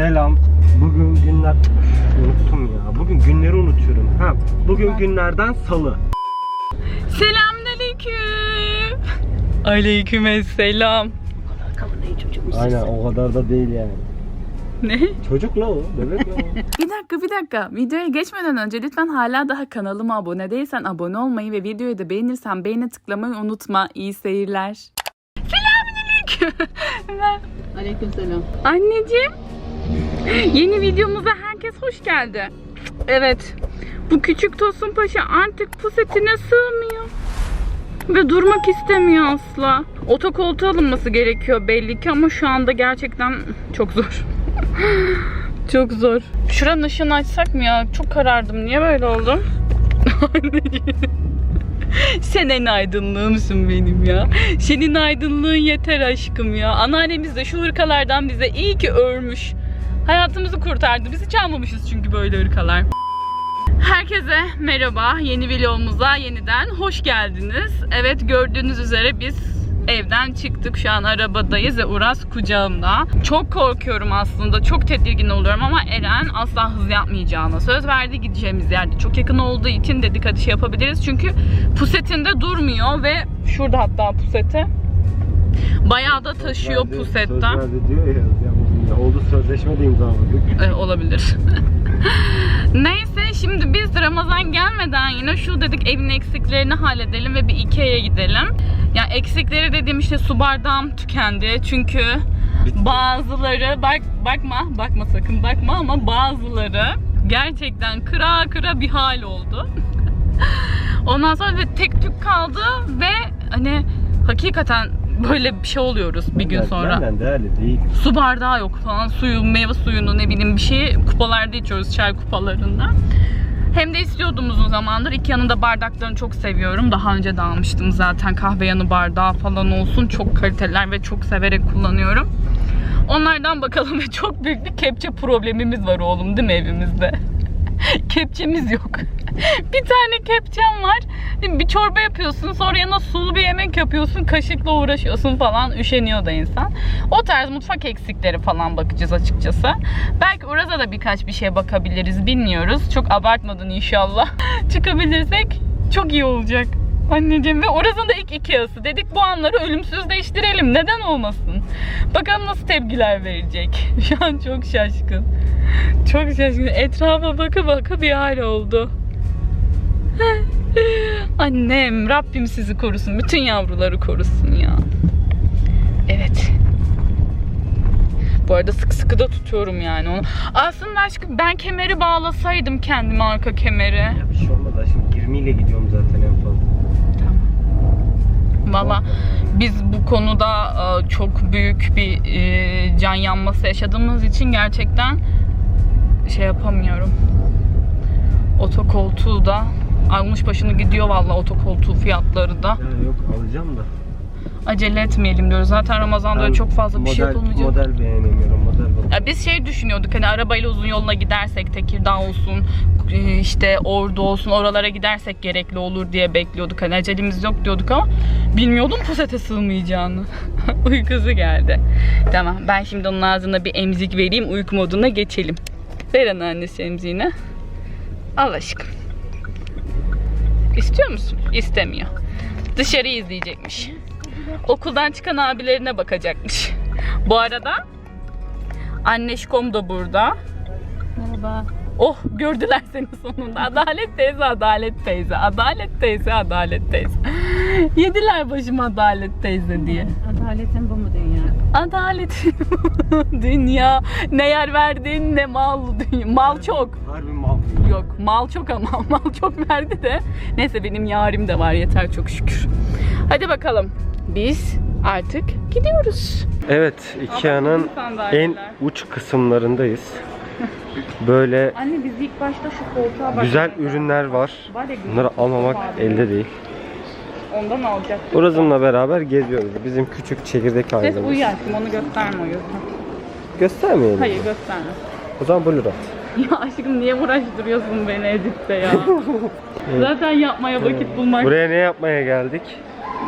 Selam. Bugün günler... Unuttum ya. Bugün günleri unutuyorum. Ha, bugün günlerden salı. Selamünaleyküm. Aleyküm selam. Aynen o kadar da değil yani. Ne? Çocuk la o. Bebek la o. Bir dakika bir dakika. Videoya geçmeden önce lütfen hala daha kanalıma abone değilsen abone olmayı ve videoyu da beğenirsen beğene tıklamayı unutma. İyi seyirler. Selamünaleyküm. Ben- Aleykümselam. Anneciğim. Yeni videomuza herkes hoş geldi. Evet. Bu küçük Tosun Paşa artık pusetine sığmıyor. Ve durmak istemiyor asla. Otokoltuğa alınması gerekiyor belli ki ama şu anda gerçekten çok zor. çok zor. Şuranın ışığını açsak mı ya? Çok karardım. Niye böyle oldum? Sen en aydınlığımsın benim ya. Senin aydınlığın yeter aşkım ya. Anneannemiz de şu hırkalardan bize iyi ki örmüş. Hayatımızı kurtardı. Biz hiç almamışız çünkü böyle hırkalar. Herkese merhaba. Yeni vlogumuza yeniden hoş geldiniz. Evet gördüğünüz üzere biz evden çıktık. Şu an arabadayız ve Uras kucağımda. Çok korkuyorum aslında. Çok tedirgin oluyorum ama Eren asla hız yapmayacağına söz verdi. Gideceğimiz yerde çok yakın olduğu için dedik hadi şey yapabiliriz. Çünkü pusetinde durmuyor ve şurada hatta puseti. Bayağı da taşıyor pusetten. Söz verdi diyor ya. Oldu sözleşme de imzaladık. E, olabilir. Neyse şimdi biz Ramazan gelmeden yine şu dedik evin eksiklerini halledelim ve bir Ikea'ya gidelim. Ya eksikleri dediğim işte su bardağım tükendi. Çünkü bazıları bak bakma bakma sakın bakma ama bazıları gerçekten kıra kıra bir hal oldu. Ondan sonra ve tek tük kaldı ve hani hakikaten böyle bir şey oluyoruz bir gün sonra Benden değerli değil. su bardağı yok falan. Suyu, meyve suyunu ne bileyim bir şeyi kupalarda içiyoruz çay kupalarında. Hem de istiyordum uzun zamandır. İki yanında bardaklarını çok seviyorum. Daha önce de almıştım zaten kahve yanı bardağı falan olsun. Çok kaliteliler ve çok severek kullanıyorum. Onlardan bakalım ve çok büyük bir kepçe problemimiz var oğlum değil mi evimizde? Kepçemiz yok. bir tane kepçem var. Bir çorba yapıyorsun sonra yanına sulu bir yemek yapıyorsun. Kaşıkla uğraşıyorsun falan. Üşeniyor da insan. O tarz mutfak eksikleri falan bakacağız açıkçası. Belki Uraz'a da birkaç bir şeye bakabiliriz. Bilmiyoruz. Çok abartmadın inşallah. Çıkabilirsek çok iyi olacak. Anneciğim ve Uraz'ın da ilk Ikea'sı. Dedik bu anları ölümsüzleştirelim. Neden olmasın? Bakalım nasıl tepkiler verecek. Şu an çok şaşkın. Çok şaşkın. Etrafa baka baka bir hal oldu. Annem, Rabbim sizi korusun. Bütün yavruları korusun ya. Evet. Bu arada sıkı sıkı da tutuyorum yani onu. Aslında aşkım ben kemeri bağlasaydım kendime arka kemeri. Ya bir şey olmadı. Şimdi 20 ile gidiyorum zaten en fazla. Valla biz bu konuda e, çok büyük bir e, can yanması yaşadığımız için gerçekten şey yapamıyorum. Otokoltuğu da almış başını gidiyor valla otokoltuğu fiyatları da. Ya yok alacağım da. Acele etmeyelim diyoruz. Zaten Ramazan'da Ben çok fazla bir şey model, yapılmayacak. Model beğenemiyorum. Model bak. Ya biz şey düşünüyorduk hani arabayla uzun yoluna gidersek Tekirdağ olsun e, işte Ordu olsun oralara gidersek gerekli olur diye bekliyorduk. Hani acelemiz yok diyorduk ama bilmiyordum pusete sığmayacağını. Uykusu geldi. Tamam ben şimdi onun ağzına bir emzik vereyim uyku moduna geçelim. Ver anneannesi emziğini. Al aşkım. İstiyor musun? İstemiyor. Dışarıyı izleyecekmiş. Okuldan çıkan abilerine bakacakmış. Bu arada Anneşkom da burada. Merhaba. Oh gördüler seni sonunda. Adalet teyze, Adalet teyze, Adalet teyze, Adalet teyze. Yediler başıma Adalet teyze diye. Adaletin bu mu dünya? Adalet dünya ne yer verdin ne mal dünya. Mal çok. Harbi mal. Yok mal çok ama mal çok verdi de. Neyse benim yarim de var yeter çok şükür. Hadi bakalım. Biz artık gidiyoruz. Evet, Ikea'nın en uç kısımlarındayız. Böyle Anne biz ilk başta şu koltuğa güzel ürünler var. Bunları almamak elde değil. Ondan alacak. Uraz'ımla beraber geziyoruz. Bizim küçük çekirdek Ses ailemiz. uyu aşkım onu gösterme o yüzden. Göstermeyelim. Hayır gösterme. O zaman blur at. Ya aşkım niye uğraştırıyorsun beni editte ya? Zaten yapmaya vakit bulmak. Buraya ne yapmaya geldik?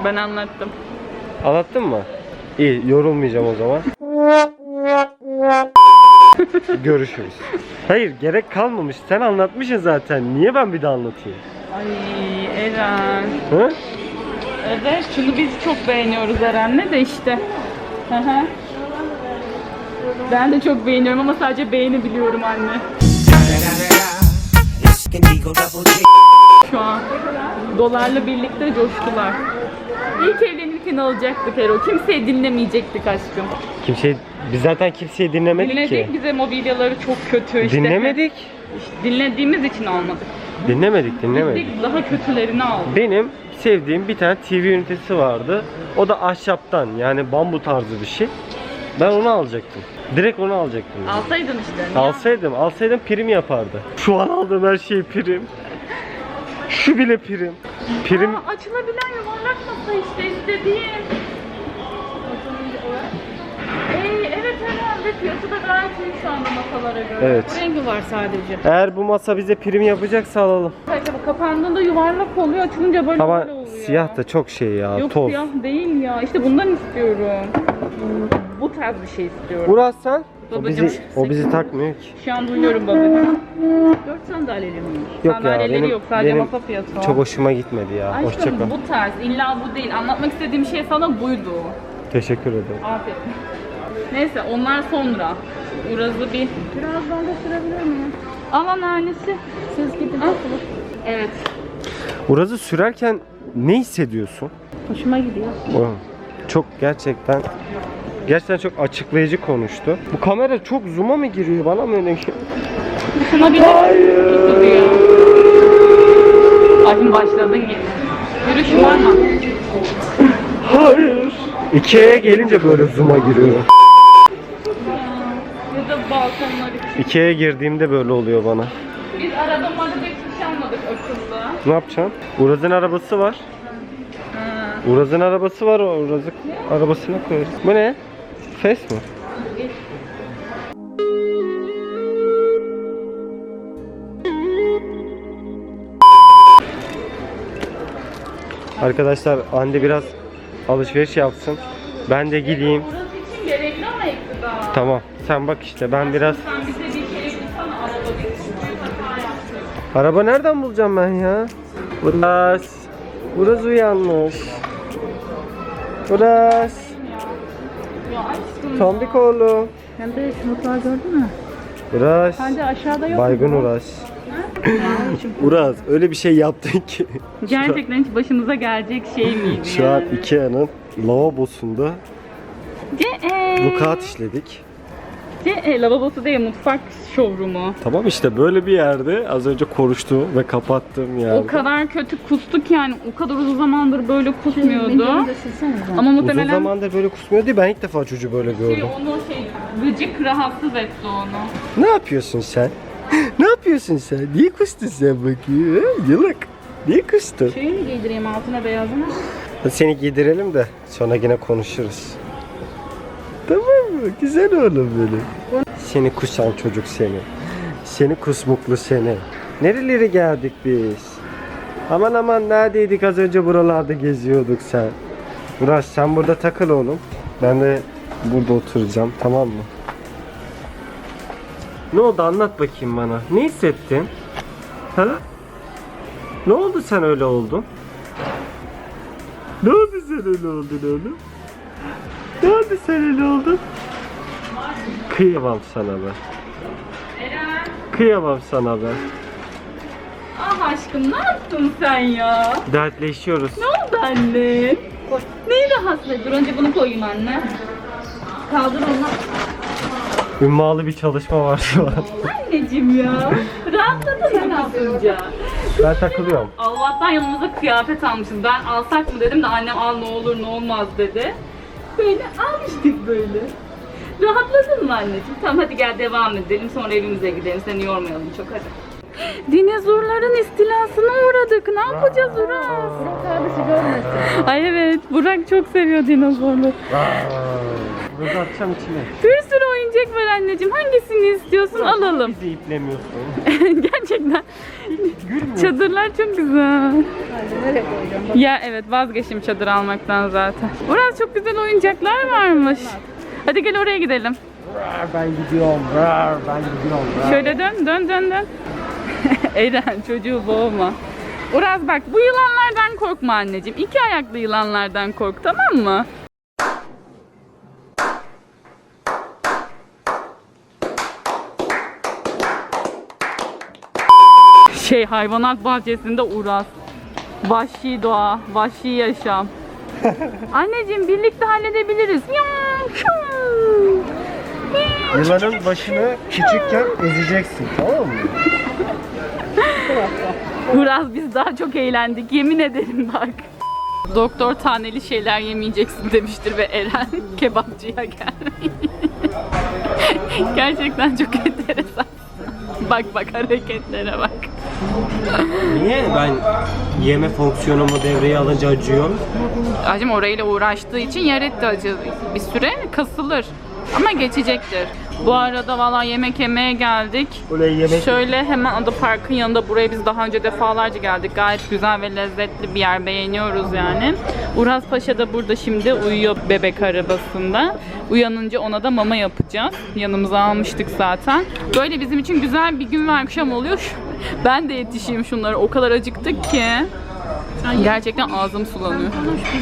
Ben anlattım. Anlattın mı? İyi, yorulmayacağım o zaman. Görüşürüz. Hayır gerek kalmamış. Sen anlatmışsın zaten. Niye ben bir daha anlatayım? Ay Eren. Hı? Evet şunu biz çok beğeniyoruz Eren'le de işte. Hı hı. Ben de çok beğeniyorum ama sadece beğenebiliyorum anne. Şu an dolarla birlikte coştular. İlk evlenirken alacaktık Ero. Kimseyi dinlemeyecektik aşkım. Kimse biz zaten kimseyi dinlemedik Dinledik ki. bize mobilyaları çok kötü işte. Dinlemedik. İşte dinlediğimiz için almadık. Dinlemedik, dinlemedik. Gittik daha kötülerini aldık. Benim sevdiğim bir tane TV ünitesi vardı. O da ahşaptan yani bambu tarzı bir şey. Ben onu alacaktım. Direkt onu alacaktım. Alsaydın işte. Alsaydım, alsaydım prim yapardı. Şu an aldığım her şey prim. Şu bile prim. Prim Aa, açılabilen yuvarlak masa işte istediğim. Ey, evet herhalde fiyatı da gayet iyi şu anda masalara göre. Evet. Bu rengi var sadece. Eğer bu masa bize prim yapacaksa alalım. Acaba kapandığında yuvarlak oluyor, açılınca böyle Ama böyle oluyor. siyah da çok şey ya, Yok toz. siyah değil ya. İşte bundan istiyorum. Bu tarz bir şey istiyorum. Uras sen? O Babacım. bizi, o bizi takmıyor ki. Şu an duyuyorum babacığım. Dört sandalyeli miymiş? Yok ya Sandalyeleri benim, yok sadece benim masa fiyatı var. çok hoşuma gitmedi ya. Aşkım Hoşça kal. bu tarz illa bu değil. Anlatmak istediğim şey sana buydu. Teşekkür ederim. Aferin. Neyse onlar sonra. Uraz'ı bir Biraz ben de sürebilir miyim? al anneannesi. Siz gidin. Evet. Uraz'ı sürerken ne hissediyorsun? Hoşuma gidiyor. O çok gerçekten gerçekten çok açıklayıcı konuştu. Bu kamera çok zoom'a mı giriyor bana mı öyle tutuyor. Ay şimdi başladın yine. Yürüyüş var mı? Hayır. Ikea'ya gelince böyle zoom'a giriyor. Ya da balkonlar için. Ikea'ya girdiğimde böyle oluyor bana. Biz araba maraba hiçbir şey almadık akıllı. Ne yapacaksın? Uraz'ın arabası var. Ha. Uraz'ın arabası var. Uraz'ın arabasına koyarız. Bu ne? Fes mi? Arkadaşlar Hande biraz alışveriş yapsın. Ben de gideyim. Burası. Tamam. Sen bak işte ben biraz araba nereden bulacağım ben ya? Uras. Uras uyanmış. Uras. Ya aşkım. Tombik oğlum. Hem de mutfağı gördün mü? Uras. Bence aşağıda yok. Baygın mu? Uras. Uras öyle bir şey yaptın ki. Gerçekten hiç başımıza gelecek şey miydi Şu an yani? Ikea'nın lavabosunda Ce bu kağıt işledik. Ce e, lavabosu değil mutfak showroom'u. Tamam işte böyle bir yerde az önce konuştuğum ve kapattığım yerde. O kadar kötü kustuk yani. O kadar uzun zamandır böyle kusmuyordu. Da silsenize. Ama Uzun muhtemelen zamandır böyle kusmuyor değil ben ilk defa çocuğu böyle şey, gördüm. onu şey gıcık rahatsız etti onu. Ne yapıyorsun sen? ne yapıyorsun sen? Niye kustun sen bakayım? ha? Yılık. Niye kustun? Şeyi mi giydireyim altına beyazını? Seni giydirelim de sonra yine konuşuruz. Tamam mı? Güzel oğlum benim. Seni kusan çocuk seni. Seni kusmuklu seni. Nerelere geldik biz? Aman aman neredeydik az önce buralarda geziyorduk sen. Murat sen burada takıl oğlum. Ben de burada oturacağım tamam mı? Ne oldu anlat bakayım bana. Ne hissettin? Ha? Ne oldu sen öyle oldun? Ne oldu sen öyle oldun oğlum? Ne oldu sen öyle oldun? Kıyamam sana ben. Eren. Kıyamam sana ben. Ah aşkım ne yaptın sen ya? Dertleşiyoruz. Ne oldu anne? Neyi rahatsız ediyor? Dur önce bunu koyayım anne. Kaldır onu. Ümmalı bir çalışma var şu an. Anneciğim ya. Rahatladın sen yapınca. Ben takılıyorum. Allah'tan yanımıza kıyafet almışız. Ben alsak mı dedim de annem al ne olur ne olmaz dedi. Böyle almıştık böyle. Rahatladın mı anneciğim? Tamam hadi gel devam edelim sonra evimize gidelim. Seni yormayalım çok hadi. Dinozorların istilasına uğradık. Ne yapacağız Uras? Burak abisi görmesin. Ay evet Burak çok seviyor dinozorları. Burada atacağım içine. Bir sürü oyuncak var anneciğim. Hangisini istiyorsun alalım. Bizi iplemiyorsun. Gerçekten. Gülmüyor. Çadırlar çok güzel. Ya evet vazgeçtim çadır almaktan zaten. Orada çok güzel oyuncaklar varmış. Hadi gel oraya gidelim. Rar, ben gidiyorum. Rar, ben gidiyorum. rar. Şöyle dön dön dön dön. Eren çocuğu boğma. Uraz bak bu yılanlardan korkma anneciğim. İki ayaklı yılanlardan kork tamam mı? Şey hayvanat bahçesinde Uraz. Vahşi doğa, vahşi yaşam. Anneciğim birlikte halledebiliriz. Yılanın başını küçükken ezeceksin tamam mı? Uraz biz daha çok eğlendik yemin ederim bak. Doktor taneli şeyler yemeyeceksin demiştir ve Eren kebapçıya gelmiş. Gerçekten çok enteresan. Bak bak hareketlere bak. Niye ben yeme fonksiyonumu devreye alınca acıyorum? Acım orayla uğraştığı için yer etti acı. Bir süre kasılır. Ama geçecektir. Bu arada valla yemek yemeye geldik. Yemek Şöyle hemen Ada Park'ın yanında buraya biz daha önce defalarca geldik. Gayet güzel ve lezzetli bir yer beğeniyoruz yani. Uraz Paşa da burada şimdi uyuyor bebek arabasında. Uyanınca ona da mama yapacağız. Yanımıza almıştık zaten. Böyle bizim için güzel bir gün ve akşam oluyor. Ben de yetişeyim şunlara. O kadar acıktık ki. Gerçekten ağzım sulanıyor.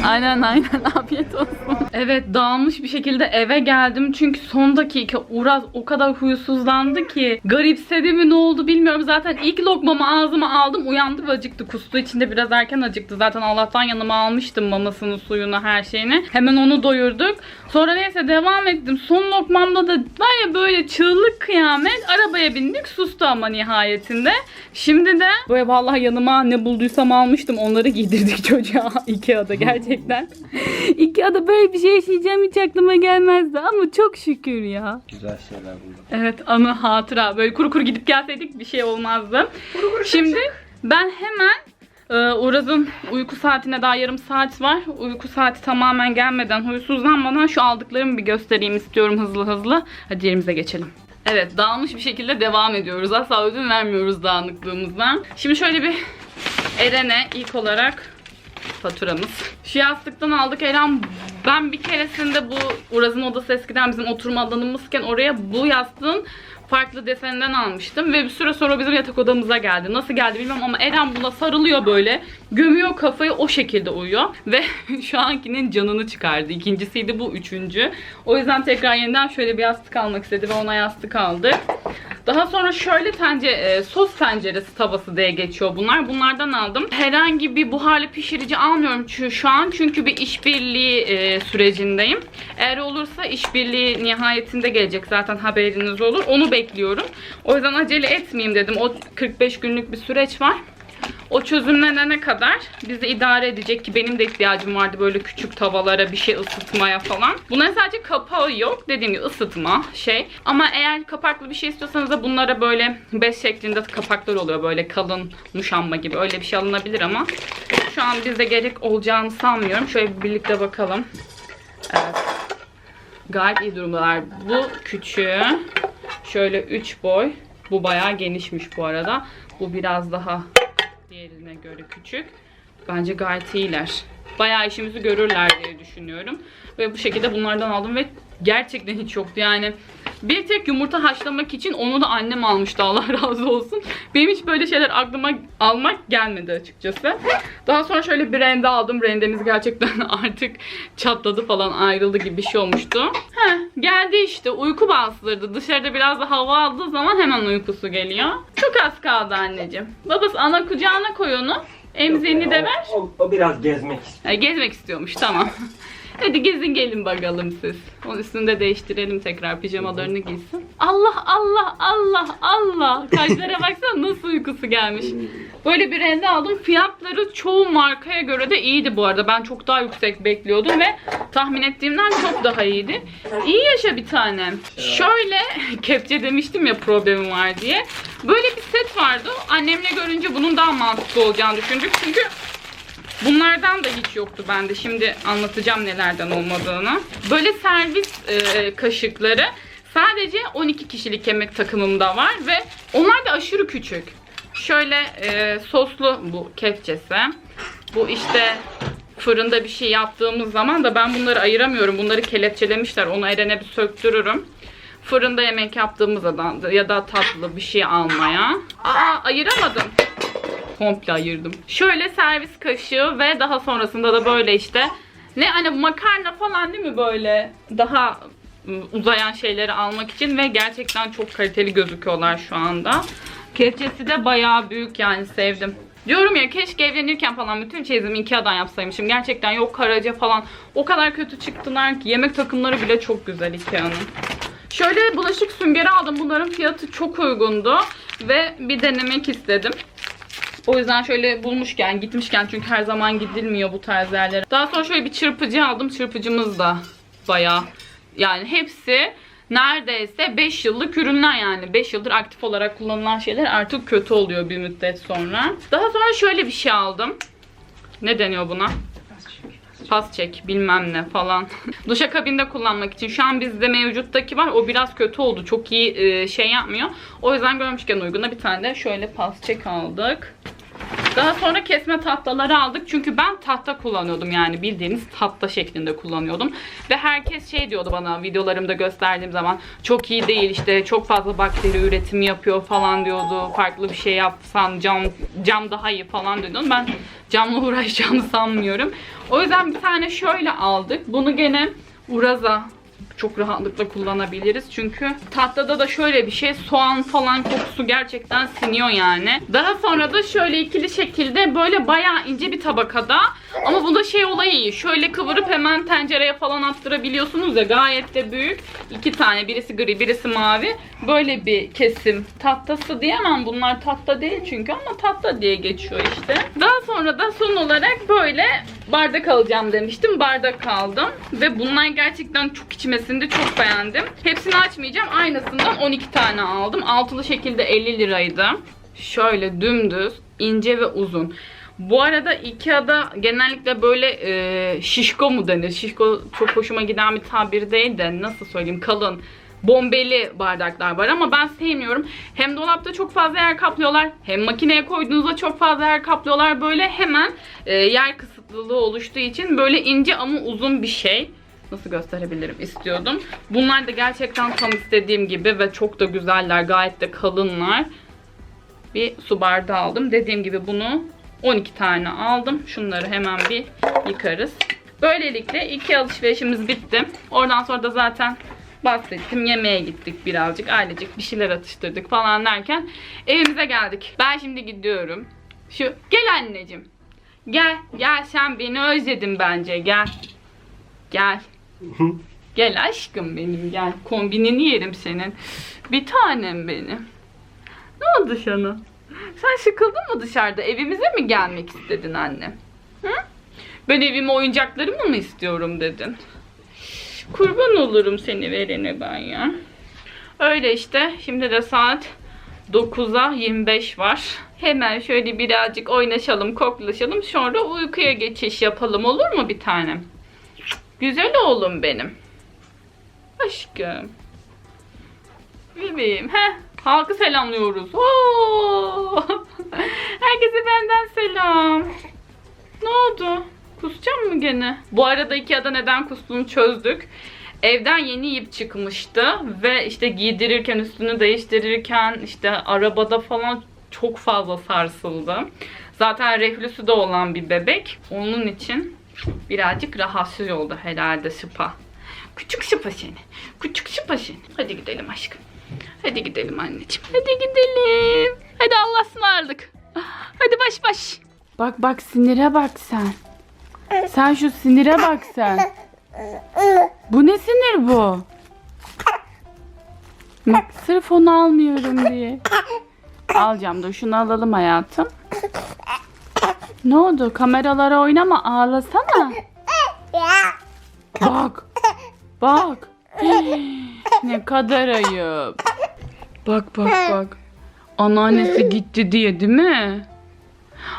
Aynen aynen afiyet olsun. Evet dağılmış bir şekilde eve geldim. Çünkü son dakika Uraz o kadar huysuzlandı ki. Garipsedi mi ne oldu bilmiyorum. Zaten ilk lokmamı ağzıma aldım. Uyandı ve acıktı. Kustu içinde biraz erken acıktı. Zaten Allah'tan yanıma almıştım mamasını, suyunu, her şeyini. Hemen onu doyurduk. Sonra neyse devam ettim. Son lokmamda da var ya böyle çığlık kıyamet. Arabaya bindik. Sustu ama nihayetinde. Şimdi de böyle vallahi yanıma ne bulduysam almıştım. Onları giydirdik çocuğa Ikea'da gerçekten. Ikea'da böyle bir şey yaşayacağım hiç aklıma gelmezdi ama çok şükür ya. güzel şeyler buldum. Evet anı hatıra. Böyle kuru kuru gidip gelseydik bir şey olmazdı. Şimdi ben hemen e, Uraz'ın uyku saatine daha yarım saat var. Uyku saati tamamen gelmeden, huysuzlanmadan şu aldıklarımı bir göstereyim istiyorum hızlı hızlı. Hadi yerimize geçelim. Evet dağılmış bir şekilde devam ediyoruz. Asla ödün vermiyoruz dağınıklığımızdan. Şimdi şöyle bir Eren'e ilk olarak faturamız. Şu yastıktan aldık Eren. Ben bir keresinde bu Uraz'ın odası eskiden bizim oturma alanımızken oraya bu yastığın farklı deseninden almıştım ve bir süre sonra bizim yatak odamıza geldi. Nasıl geldi bilmiyorum ama Eren buna sarılıyor böyle. Gömüyor kafayı o şekilde uyuyor ve şu ankinin canını çıkardı. İkincisiydi bu üçüncü. O yüzden tekrar yeniden şöyle bir yastık almak istedi ve ona yastık aldık. Daha sonra şöyle tencere, e, sos tenceresi tavası diye geçiyor bunlar. Bunlardan aldım. Herhangi bir buharlı pişirici almıyorum şu, şu an. Çünkü bir işbirliği e, sürecindeyim. Eğer olursa işbirliği nihayetinde gelecek zaten haberiniz olur. Onu bekliyorum. O yüzden acele etmeyeyim dedim. O 45 günlük bir süreç var. O çözümlenene kadar bizi idare edecek ki benim de ihtiyacım vardı böyle küçük tavalara bir şey ısıtmaya falan. Bunların sadece kapağı yok. Dediğim gibi ısıtma şey. Ama eğer kapaklı bir şey istiyorsanız da bunlara böyle bez şeklinde kapaklar oluyor. Böyle kalın muşamba gibi. Öyle bir şey alınabilir ama şu an bize gerek olacağını sanmıyorum. Şöyle bir birlikte bakalım. Evet. Gayet iyi durumdalar. Bu küçüğü. Şöyle 3 boy. Bu bayağı genişmiş bu arada. Bu biraz daha göre küçük. Bence gayet iyiler. Bayağı işimizi görürler diye düşünüyorum. Ve bu şekilde bunlardan aldım ve gerçekten hiç yoktu. Yani bir tek yumurta haşlamak için onu da annem almıştı Allah razı olsun. Benim hiç böyle şeyler aklıma almak gelmedi açıkçası. Daha sonra şöyle bir rende aldım. Rendemiz gerçekten artık çatladı falan ayrıldı gibi bir şey olmuştu. Heh, geldi işte uyku bastırdı. Dışarıda biraz da hava aldığı zaman hemen uykusu geliyor. Çok az kaldı anneciğim. Babası ana kucağına koy onu. Emzini de ver. O, o biraz gezmek istiyor. Ha, gezmek istiyormuş tamam. Hadi gezin gelin bakalım siz. Onun üstünü de değiştirelim tekrar pijamalarını giysin. Allah Allah Allah Allah. Kaşlara baksana nasıl uykusu gelmiş. Böyle bir rende aldım. Fiyatları çoğu markaya göre de iyiydi bu arada. Ben çok daha yüksek bekliyordum ve tahmin ettiğimden çok daha iyiydi. İyi yaşa bir tanem. Şöyle kepçe demiştim ya problemim var diye. Böyle bir set vardı. Annemle görünce bunun daha mantıklı olacağını düşündük. Çünkü Bunlardan da hiç yoktu bende. Şimdi anlatacağım nelerden olmadığını. Böyle servis e, kaşıkları sadece 12 kişilik yemek takımımda var ve onlar da aşırı küçük. Şöyle e, soslu bu kepçesi. Bu işte fırında bir şey yaptığımız zaman da ben bunları ayıramıyorum. Bunları kelepçelemişler. Onu Eren'e bir söktürürüm. fırında yemek yaptığımızda da ya da tatlı bir şey almaya. Aa ayıramadım. Komple ayırdım. Şöyle servis kaşığı ve daha sonrasında da böyle işte ne hani makarna falan değil mi böyle daha ım, uzayan şeyleri almak için ve gerçekten çok kaliteli gözüküyorlar şu anda. Kepçesi de bayağı büyük yani sevdim. Diyorum ya keşke evlenirken falan bütün çeyizimi Ikea'dan yapsaymışım. Gerçekten yok karaca falan o kadar kötü çıktılar ki yemek takımları bile çok güzel Ikea'nın. Şöyle bulaşık süngeri aldım. Bunların fiyatı çok uygundu ve bir denemek istedim. O yüzden şöyle bulmuşken, gitmişken çünkü her zaman gidilmiyor bu tarz yerlere. Daha sonra şöyle bir çırpıcı aldım. Çırpıcımız da bayağı yani hepsi neredeyse 5 yıllık ürünler yani. 5 yıldır aktif olarak kullanılan şeyler artık kötü oluyor bir müddet sonra. Daha sonra şöyle bir şey aldım. Ne deniyor buna? Pas çek bilmem ne falan. Duşakabinde kullanmak için. Şu an bizde mevcuttaki var. O biraz kötü oldu. Çok iyi e, şey yapmıyor. O yüzden görmüşken uyguna bir tane de şöyle pas çek aldık. Daha sonra kesme tahtaları aldık. Çünkü ben tahta kullanıyordum yani bildiğiniz tahta şeklinde kullanıyordum. Ve herkes şey diyordu bana videolarımda gösterdiğim zaman çok iyi değil işte çok fazla bakteri üretimi yapıyor falan diyordu. Farklı bir şey yapsan cam cam daha iyi falan diyordum. Ben camla uğraşacağımı sanmıyorum. O yüzden bir tane şöyle aldık. Bunu gene Uraza çok rahatlıkla kullanabiliriz. Çünkü tahtada da şöyle bir şey soğan falan kokusu gerçekten siniyor yani. Daha sonra da şöyle ikili şekilde böyle bayağı ince bir tabakada ama bunda şey olayı iyi. Şöyle kıvırıp hemen tencereye falan attırabiliyorsunuz ya gayet de büyük. İki tane birisi gri birisi mavi. Böyle bir kesim tahtası diyemem bunlar tahta değil çünkü ama tahta diye geçiyor işte. Daha sonra da son olarak böyle bardak alacağım demiştim. Bardak aldım. Ve bunlar gerçekten çok içmesinde çok beğendim. Hepsini açmayacağım. Aynısından 12 tane aldım. Altılı şekilde 50 liraydı. Şöyle dümdüz, ince ve uzun. Bu arada Ikea'da genellikle böyle e, şişko mu denir? Şişko çok hoşuma giden bir tabir değil de nasıl söyleyeyim kalın bombeli bardaklar var ama ben sevmiyorum. Hem dolapta çok fazla yer kaplıyorlar hem makineye koyduğunuzda çok fazla yer kaplıyorlar. Böyle hemen e, yer kısıtlılığı oluştuğu için böyle ince ama uzun bir şey. Nasıl gösterebilirim istiyordum. Bunlar da gerçekten tam istediğim gibi ve çok da güzeller. Gayet de kalınlar. Bir su bardağı aldım. Dediğim gibi bunu 12 tane aldım. Şunları hemen bir yıkarız. Böylelikle iki alışverişimiz bitti. Oradan sonra da zaten bahsettim. Yemeğe gittik birazcık. Ailecek bir şeyler atıştırdık falan derken evimize geldik. Ben şimdi gidiyorum. Şu gel anneciğim. Gel. Gel sen beni özledin bence. Gel. Gel. Gel aşkım benim gel. Kombinini yerim senin. Bir tanem benim. Ne oldu sana? Sen sıkıldın mı dışarıda? Evimize mi gelmek istedin anne? Hı? Ben evime oyuncaklarımı mı istiyorum dedin? Kurban olurum seni verene ben ya. Öyle işte. Şimdi de saat 9'a 25 var. Hemen şöyle birazcık oynaşalım, koklaşalım. Sonra uykuya geçiş yapalım olur mu bir tanem? Güzel oğlum benim. Aşkım. Bebeğim. Heh. Halkı selamlıyoruz. Oo! Herkese benden selam. Ne oldu? Kusacağım mı gene? Bu arada Ikea'da neden kustuğunu çözdük. Evden yeni yiyip çıkmıştı ve işte giydirirken, üstünü değiştirirken işte arabada falan çok fazla sarsıldı. Zaten reflüsü de olan bir bebek. Onun için birazcık rahatsız oldu herhalde sıpa. Küçük sıpa seni. Küçük sıpa seni. Hadi gidelim aşkım. Hadi gidelim anneciğim. Hadi gidelim. Hadi Allah'a ısmarladık. Hadi baş baş. Bak bak sinire bak sen. Sen şu sinire bak sen. Bu ne sinir bu? Bak sırf onu almıyorum diye. Alacağım dur şunu alalım hayatım. Ne oldu? Kameralara oynama ağlasana. Bak. Bak. ne kadar ayıp. Bak bak bak. Anneannesi gitti diye değil mi?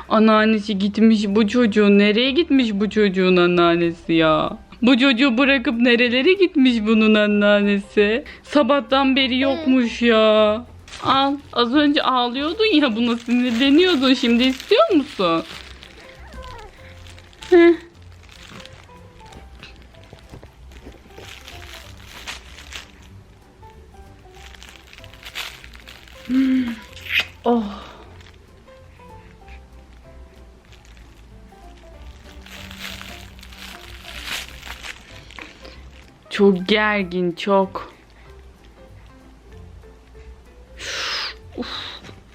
Anneannesi gitmiş bu çocuğun nereye gitmiş bu çocuğun anneannesi ya? Bu çocuğu bırakıp nerelere gitmiş bunun anneannesi? Sabahtan beri yokmuş ya. Al. Az önce ağlıyordun ya buna sinirleniyordun. Şimdi istiyor musun? Heh. Oh. Çok gergin, çok. Uf,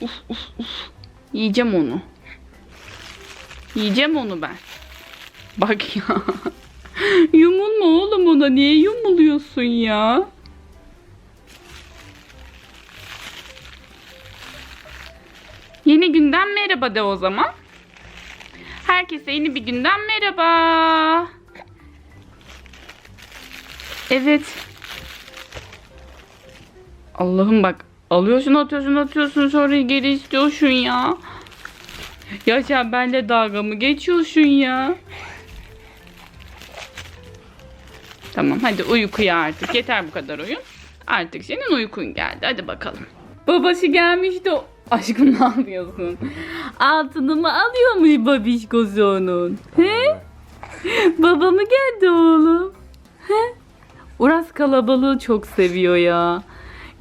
uf, uf, uf. Yiyeceğim onu. Yiyeceğim onu ben. Bak ya. Yumulma oğlum ona. Niye yumuluyorsun ya? Yeni günden merhaba de o zaman. Herkese yeni bir günden merhaba. Evet. Allah'ım bak. Alıyorsun atıyorsun atıyorsun sonra geri istiyorsun ya. Ya sen benimle dalga mı geçiyorsun ya? Tamam hadi uykuya artık. Yeter bu kadar oyun. Artık senin uykun geldi. Hadi bakalım. Babası gelmişti. Aşkım ne yapıyorsun? Altını mı alıyormuş babişkosu onun? He? Baba mı geldi oğlum? He? Uras kalabalığı çok seviyor ya.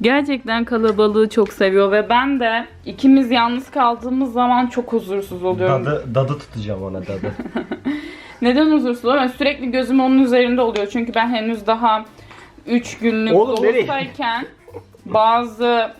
Gerçekten kalabalığı çok seviyor ve ben de ikimiz yalnız kaldığımız zaman çok huzursuz oluyorum. Dadı, dadı tutacağım ona dadı. Neden huzursuz oluyorum? Sürekli gözüm onun üzerinde oluyor. Çünkü ben henüz daha 3 günlük Oğlum, nereye? bazı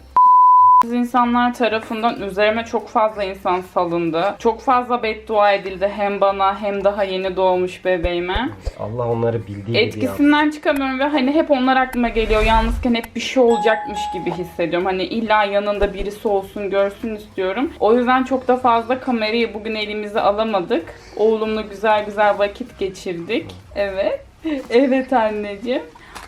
insanlar tarafından üzerime çok fazla insan salındı. Çok fazla beddua edildi hem bana hem daha yeni doğmuş bebeğime. Allah onları bildiği gibi. Etkisinden çıkamıyorum ve hani hep onlar aklıma geliyor. Yalnızken hep bir şey olacakmış gibi hissediyorum. Hani illa yanında birisi olsun görsün istiyorum. O yüzden çok da fazla kamerayı bugün elimize alamadık. Oğlumla güzel güzel vakit geçirdik. Evet. Evet anneciğim.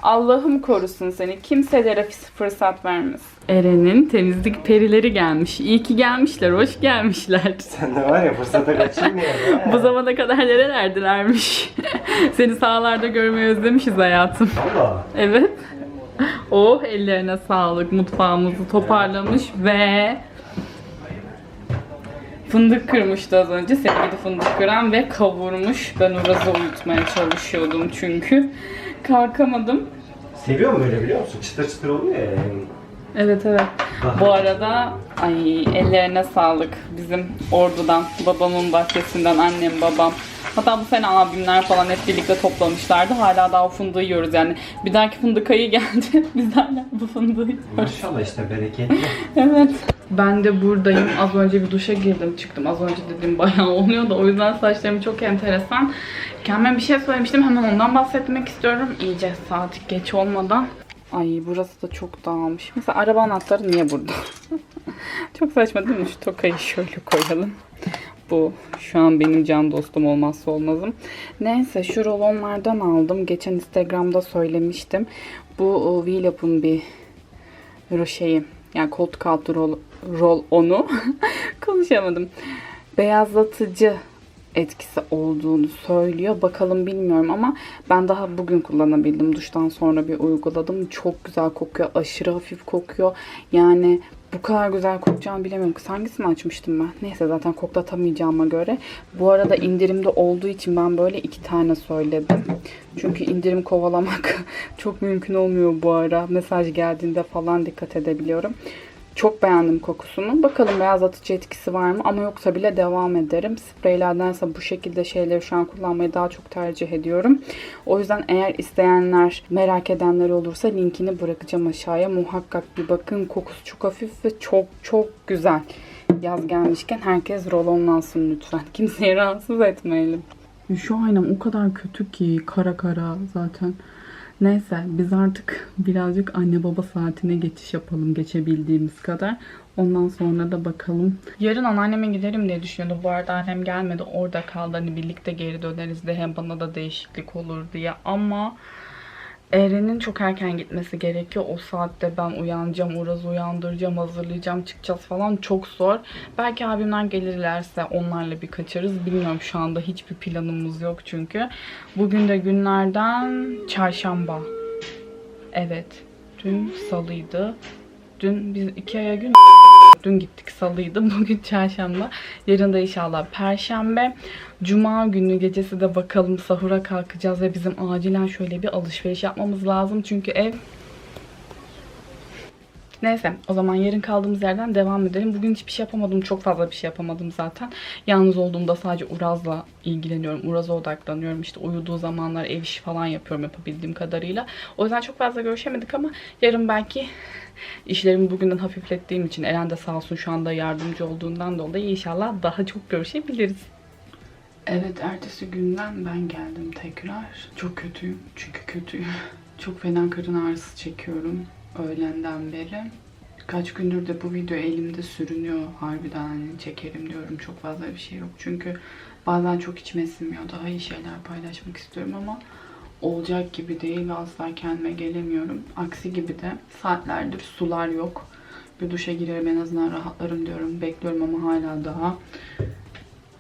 Allah'ım korusun seni. Kimselere fırsat vermesin. Eren'in temizlik perileri gelmiş. İyi ki gelmişler. Hoş gelmişler. Sen de var ya fırsata kaçırmıyor. Bu zamana kadar nerelerdilermiş. Seni sahalarda görmeyi özlemişiz hayatım. Allah. Evet. Oh ellerine sağlık. Mutfağımızı toparlamış ve fındık kırmıştı az önce. Sevgili fındık kıran ve kavurmuş. Ben Uraz'ı uyutmaya çalışıyordum çünkü. Kalkamadım. Seviyor mu böyle biliyor musun? Çıtır çıtır oluyor ya. yani. Evet evet. Bu arada ay ellerine sağlık bizim ordudan, babamın bahçesinden, annem, babam. Hatta bu sene abimler falan hep birlikte toplamışlardı. Hala daha o fındığı yiyoruz yani. Bir dahaki fındık ayı geldi. Biz hala bu fındığı yiyoruz. Maşallah işte bereketli. Evet. Ben de buradayım. Az önce bir duşa girdim çıktım. Az önce dediğim bayağı oluyor da o yüzden saçlarım çok enteresan. Kendime bir şey söylemiştim. Hemen ondan bahsetmek istiyorum. İyice saat geç olmadan. Ay burası da çok dağılmış. Mesela araba anahtarı niye burada? çok saçma değil mi? Şu tokayı şöyle koyalım. Bu şu an benim can dostum olmazsa olmazım. Neyse şu rolonlardan aldım. Geçen Instagram'da söylemiştim. Bu o, Willup'un bir şeyi yani koltuk altı rol, rol onu konuşamadım. Beyazlatıcı etkisi olduğunu söylüyor. Bakalım bilmiyorum ama ben daha bugün kullanabildim. Duştan sonra bir uyguladım. Çok güzel kokuyor. Aşırı hafif kokuyor. Yani bu kadar güzel kokacağını bilemiyorum. Kız hangisini açmıştım ben? Neyse zaten koklatamayacağıma göre. Bu arada indirimde olduğu için ben böyle iki tane söyledim. Çünkü indirim kovalamak çok mümkün olmuyor bu ara. Mesaj geldiğinde falan dikkat edebiliyorum. Çok beğendim kokusunu. Bakalım beyazlatıcı etkisi var mı? Ama yoksa bile devam ederim. Spreylerdense bu şekilde şeyleri şu an kullanmayı daha çok tercih ediyorum. O yüzden eğer isteyenler, merak edenler olursa linkini bırakacağım aşağıya. Muhakkak bir bakın. Kokusu çok hafif ve çok çok güzel. Yaz gelmişken herkes rolonlansın lütfen. Kimseyi rahatsız etmeyelim. Şu aynam o kadar kötü ki kara kara zaten. Neyse biz artık birazcık anne baba saatine geçiş yapalım geçebildiğimiz kadar. Ondan sonra da bakalım. Yarın anneanneme giderim diye düşünüyordum. Bu arada annem gelmedi. Orada kaldı. Hani birlikte geri döneriz de hem bana da değişiklik olur diye. Ama Eren'in çok erken gitmesi gerekiyor. O saatte ben uyanacağım, Uraz'ı uyandıracağım, hazırlayacağım, çıkacağız falan. Çok zor. Belki abimler gelirlerse onlarla bir kaçarız. Bilmiyorum şu anda hiçbir planımız yok çünkü. Bugün de günlerden çarşamba. Evet. Dün salıydı. Dün biz iki aya gün Dün gittik salıydı. Bugün çarşamba. Yarın da inşallah perşembe. Cuma günü gecesi de bakalım sahura kalkacağız ve bizim acilen şöyle bir alışveriş yapmamız lazım. Çünkü ev Neyse o zaman yarın kaldığımız yerden devam edelim. Bugün hiçbir şey yapamadım. Çok fazla bir şey yapamadım zaten. Yalnız olduğumda sadece Uraz'la ilgileniyorum. Uraz'a odaklanıyorum. İşte uyuduğu zamanlar ev işi falan yapıyorum yapabildiğim kadarıyla. O yüzden çok fazla görüşemedik ama yarın belki işlerimi bugünden hafiflettiğim için Eren de sağ olsun şu anda yardımcı olduğundan dolayı inşallah daha çok görüşebiliriz. Evet ertesi günden ben geldim tekrar. Çok kötüyüm çünkü kötüyüm. Çok fena karın ağrısı çekiyorum öğlenden beri. Kaç gündür de bu video elimde sürünüyor harbiden hani çekerim diyorum çok fazla bir şey yok. Çünkü bazen çok içime sinmiyor daha iyi şeyler paylaşmak istiyorum ama olacak gibi değil ve asla kendime gelemiyorum. Aksi gibi de saatlerdir sular yok. Bir duşa girerim en azından rahatlarım diyorum. Bekliyorum ama hala daha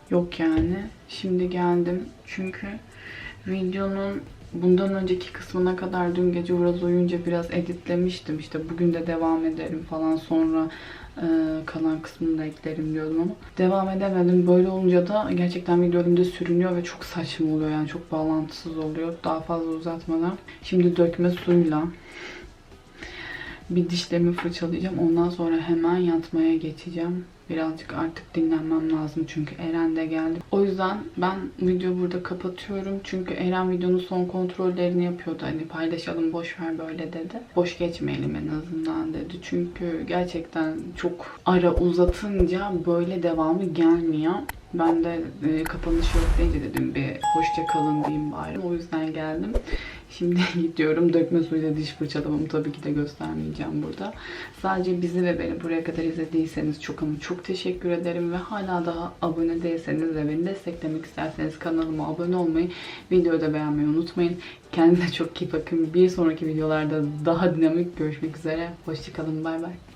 yok yani. Şimdi geldim çünkü videonun bundan önceki kısmına kadar dün gece Uraz uyuyunca biraz editlemiştim. İşte bugün de devam ederim falan sonra e, kalan kısmını da eklerim diyordum ama devam edemedim. Böyle olunca da gerçekten video elimde sürünüyor ve çok saçma oluyor yani çok bağlantısız oluyor. Daha fazla uzatmadan şimdi dökme suyla bir dişlerimi fırçalayacağım. Ondan sonra hemen yatmaya geçeceğim. Birazcık artık dinlenmem lazım çünkü Eren de geldi. O yüzden ben videoyu burada kapatıyorum. Çünkü Eren videonun son kontrollerini yapıyordu. Hani paylaşalım boş ver böyle dedi. Boş geçmeyelim en azından dedi. Çünkü gerçekten çok ara uzatınca böyle devamı gelmiyor. Ben de e, kapanış yok deyince dedim bir hoşça kalın diyeyim bari. O yüzden geldim. Şimdi gidiyorum. Dökme suyla diş fırçalamamı tabii ki de göstermeyeceğim burada. Sadece bizi ve beni buraya kadar izlediyseniz çok ama çok teşekkür ederim. Ve hala daha abone değilseniz ve beni desteklemek isterseniz kanalıma abone olmayı, videoyu da beğenmeyi unutmayın. Kendinize çok iyi bakın. Bir sonraki videolarda daha dinamik görüşmek üzere. Hoşçakalın. Bay bay.